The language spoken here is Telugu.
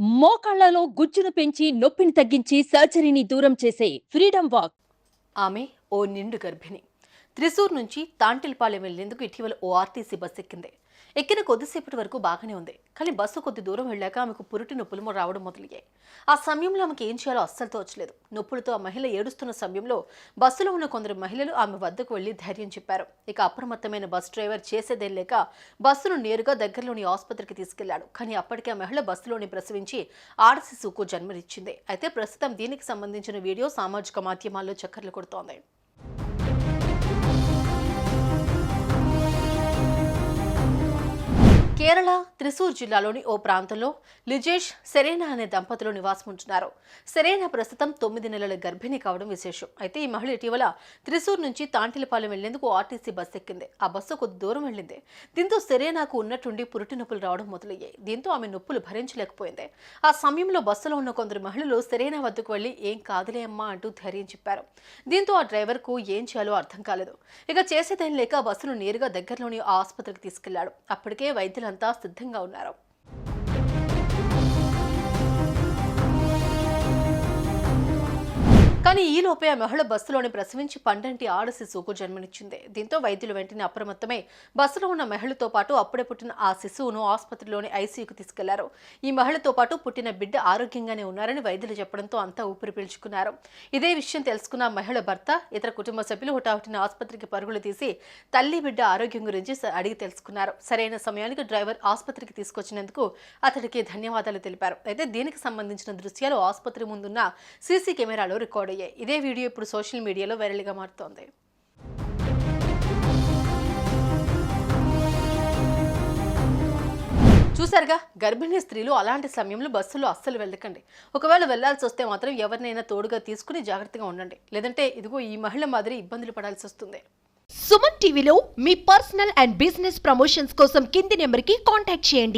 మోకాళ్ళలో గుజ్జును పెంచి నొప్పిని తగ్గించి సర్జరీని దూరం చేసే ఫ్రీడమ్ వాక్. ఆమె ఓ నిండు గర్భిణి. త్రిశూర్ నుంచి తాంటిల్పాలెం వెళ్ళేందుకు ఇటీవల ఓ ఆర్టీసీ బస్ ఎక్కింది. ఎక్కిన కొద్దిసేపటి వరకు బాగానే ఉంది. కానీ బస్సు కొద్ది దూరం వెళ్ళాక ఆమెకు పురిటి నొప్పులు రావడం మొదలయ్యాయి. ఆ సమయంలో ఆమెకు ఏం చేయాలో అస్సలు తోచలేదు. నొప్పులతో ఆ మహిళ ఏడుస్తున్న సమయంలో బస్సులో ఉన్న కొందరు మహిళలు ఆమె వద్దకు వెళ్ళి ధైర్యం చెప్పారు. ఇక అప్రమత్తమైన బస్ డ్రైవర్ చేసేదేం లేక బస్సును నేరుగా దగ్గరలోని ఆసుపత్రికి తీసుకెళ్ళాడు. కానీ అప్పటికే ఆ మహిళ బస్సులోని ప్రసవించి ఆడ శిశువుకు జన్మనిచ్చింది. అయితే ప్రస్తుతం దీనికి సంబంధించిన వీడియో సామాజిక మాధ్యమాల్లో చక్కర్లు కొడుతోంది. కేరళ త్రిశూర్ జిల్లాలోని ఓ ప్రాంతంలో లిజేష్ సెరేనా అనే దంపతులు నివాసం ఉంటున్నారు సెరేనా ప్రస్తుతం తొమ్మిది నెలల గర్భిణి కావడం విశేషం. అయితే ఈ మహిళ ఇటీవల త్రిశూర్ నుంచి తాంటిలపాలెం వెళ్ళేందుకు ఆర్టీసీ బస్సు ఎక్కింది. ఆ బస్సు కొద్ది దూరం వెళ్ళింది. దీంతో సెరేనాకు ఉన్నట్టుండి పురిటి నొప్పులు రావడం మొదలయ్యాయి. దీంతో ఆమె నొప్పులు భరించలేకపోయింది. ఆ సమయంలో బస్సులో ఉన్న కొందరు మహిళలు సెరేనా వద్దకు వెళ్ళి ఏం కాదులే అమ్మా అంటూ ధైర్యం చెప్పారు. దీంతో ఆ డ్రైవర్కు ఏం చేయాలో అర్థం కాలేదు. ఇక చేసేదేం లేక బస్సును నేరుగా దగ్గరలోని ఆ ఆసుపత్రికి తీసుకెళ్ళాడు. అప్పటికే వైద్యులంతా సిద్ధంగా ఉన్నారు కానీ ఈ లోపే ఆ మహిళ బస్సులోనే ప్రసవించి పండంటి ఆడ శిశువుకు జన్మనిచ్చింది. దీంతో వైద్యులు వెంటనే అప్రమత్తమై బస్సులో ఉన్న మహిళతో పాటు అప్పుడే పుట్టిన ఆ శిశువును ఆసుపత్రిలోని ఐసీయూకి తీసుకెళ్ళారు. ఈ మహిళతో పాటు పుట్టిన బిడ్డ ఆరోగ్యంగానే ఉన్నారని వైద్యులు చెప్పడంతో అంతా ఊపిరి పీల్చుకున్నారు. ఇదే విషయం తెలుసుకున్న మహిళ భర్త ఇతర కుటుంబ సభ్యులు హుటాహుటిన ఆసుపత్రికి పరుగులు తీసి తల్లి బిడ్డ ఆరోగ్యం గురించి అడిగి తెలుసుకున్నారు. సరైన సమయానికి డ్రైవర్ ఆసుపత్రికి తీసుకొచ్చినందుకు అతడికి ధన్యవాదాలు తెలిపారు. అయితే దీనికి సంబంధించిన దృశ్యాలు ఆసుపత్రి ముందున్న సీసీ కెమెరాలో రికార్డు అయ్యాయి. ఇదే వీడియో ఇప్పుడు సోషల్ మీడియాలో వైరల్గా మారుతోంది. చూసారుగా గర్భిణీ స్త్రీలు అలాంటి సమయంలో బస్సులో అస్సలు వెళ్ళకండి. ఒకవేళ వెళ్ళాల్సి వస్తే మాత్రం ఎవరినైనా తోడుగా తీసుకుని జాగ్రత్తగా ఉండండి. లేదంటే ఇదిగో ఈ మహిళ మాదిరి ఇబ్బందులు పడాల్సి వస్తుంది. సుమన్ టీవీలో మీ పర్సనల్ అండ్ బిజినెస్ ప్రమోషన్స్ కోసం కింది నెంబర్కి కాంటాక్ట్ చేయండి.